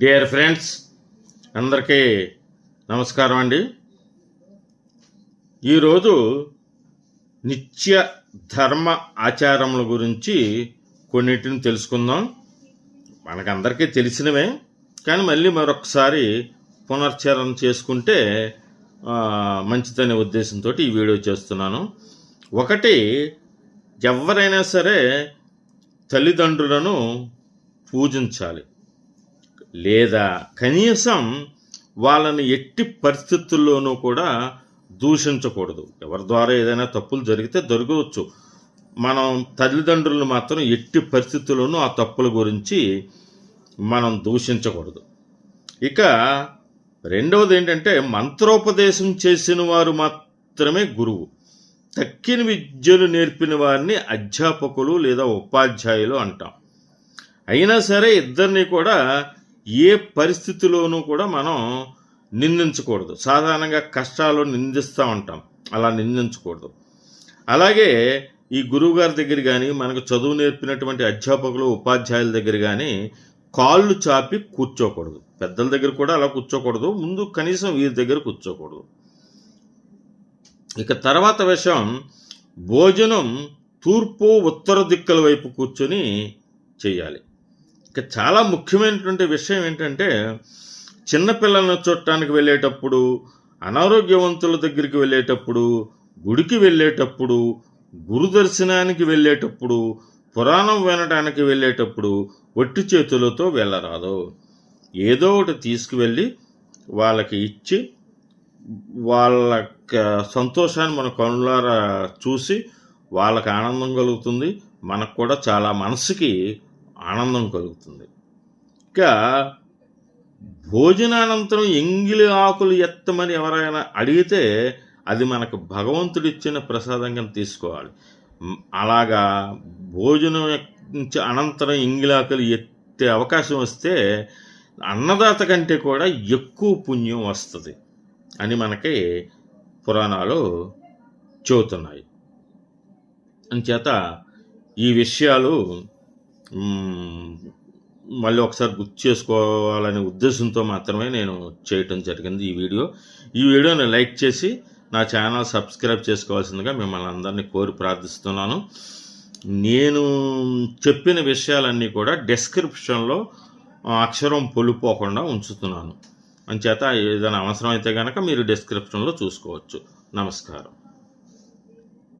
Dear friends అందరికీ నమస్కారం అండి. ఈరోజు నిత్య ధర్మ ఆచారముల గురించి కొన్నిటిని తెలుసుకుందాం. మనకందరికీ తెలిసినవే కానీ మళ్ళీ మరొకసారి పునర్చరణ చేసుకుంటే మంచిదనే ఉద్దేశంతో ఈ వీడియో చేస్తున్నాను. ఒకటి ఎవరైనా సరే తల్లిదండ్రులను పూజించాలి. లేదా కనీసం వాళ్ళని ఎట్టి పరిస్థితుల్లోనూ కూడా దూషించకూడదు. ఎవరి ద్వారా ఏదైనా తప్పులు జరిగితే జరగవచ్చు. మనం తల్లిదండ్రులను మాత్రం ఎట్టి పరిస్థితుల్లోనూ ఆ తప్పుల గురించి మనం దూషించకూడదు. ఇక రెండవది ఏంటంటే మంత్రోపదేశం చేసిన వారు మాత్రమే గురువు. తక్కిన విద్యలు నేర్పిన వారిని అధ్యాపకులు లేదా ఉపాధ్యాయులు అంటాం. అయినా సరే ఇద్దరిని కూడా ఏ పరిస్థితిలోనూ కూడా మనం నిందించకూడదు. సాధారణంగా కష్టాలు నిందిస్తూ ఉంటాం. అలా నిందించకూడదు. అలాగే ఈ గురువు గారి దగ్గర కానీ మనకు చదువు నేర్పినటువంటి అధ్యాపకులు ఉపాధ్యాయుల దగ్గర కానీ కాళ్ళు చాపి కూర్చోకూడదు. పెద్దల దగ్గర కూడా అలా కూర్చోకూడదు. ముందు కనీసం వీరి దగ్గర కూర్చోకూడదు. ఇక తర్వాత విషయం భోజనం తూర్పు ఉత్తర దిక్కుల వైపు కూర్చొని చేయాలి. ఇక చాలా ముఖ్యమైనటువంటి విషయం ఏంటంటే చిన్నపిల్లలను చూడటానికి వెళ్ళేటప్పుడు అనారోగ్యవంతుల దగ్గరికి వెళ్ళేటప్పుడు గుడికి వెళ్ళేటప్పుడు గురుదర్శనానికి వెళ్ళేటప్పుడు పురాణం వినడానికి వెళ్ళేటప్పుడు ఒట్టి చేతులతో వెళ్ళరాదు. ఏదో ఒకటి తీసుకువెళ్ళి వాళ్ళకి ఇచ్చి వాళ్ళ సంతోషాన్ని మన కనులారా చూసి వాళ్ళకి ఆనందం కలుగుతుంది. మనకు కూడా చాలా మనసుకి ఆనందం కలుగుతుంది. ఇంకా భోజనానంతరం ఎంగిలి ఆకులు ఎత్తమని ఎవరైనా అడిగితే అది మనకు భగవంతుడిచ్చిన ప్రసాదంగా తీసుకోవాలి. అలాగా భోజనం నుంచి అనంతరం ఎంగిలి ఆకులు ఎత్తే అవకాశం వస్తే అన్నదాత కంటే కూడా ఎక్కువ పుణ్యం వస్తుంది అని మనకి పురాణాలు చెబుతున్నాయి. అంచేత ఈ విషయాలు మళ్ళీ ఒకసారి గుర్తు చేసుకోవాలనే ఉద్దేశంతో మాత్రమే నేను చేయటం జరిగింది ఈ వీడియో. ఈ వీడియోని లైక్ చేసి నా ఛానల్ సబ్స్క్రైబ్ చేసుకోవాల్సిందిగా మిమ్మల్ని అందరినీ కోరి ప్రార్థిస్తున్నాను. నేను చెప్పిన విషయాలన్నీ కూడా డెస్క్రిప్షన్లో అక్షరం పొలిపోకుండా ఉంచుతున్నాను. అంచేత ఏదైనా అవసరం అయితే కనుక మీరు డిస్క్రిప్షన్లో చూసుకోవచ్చు. నమస్కారం.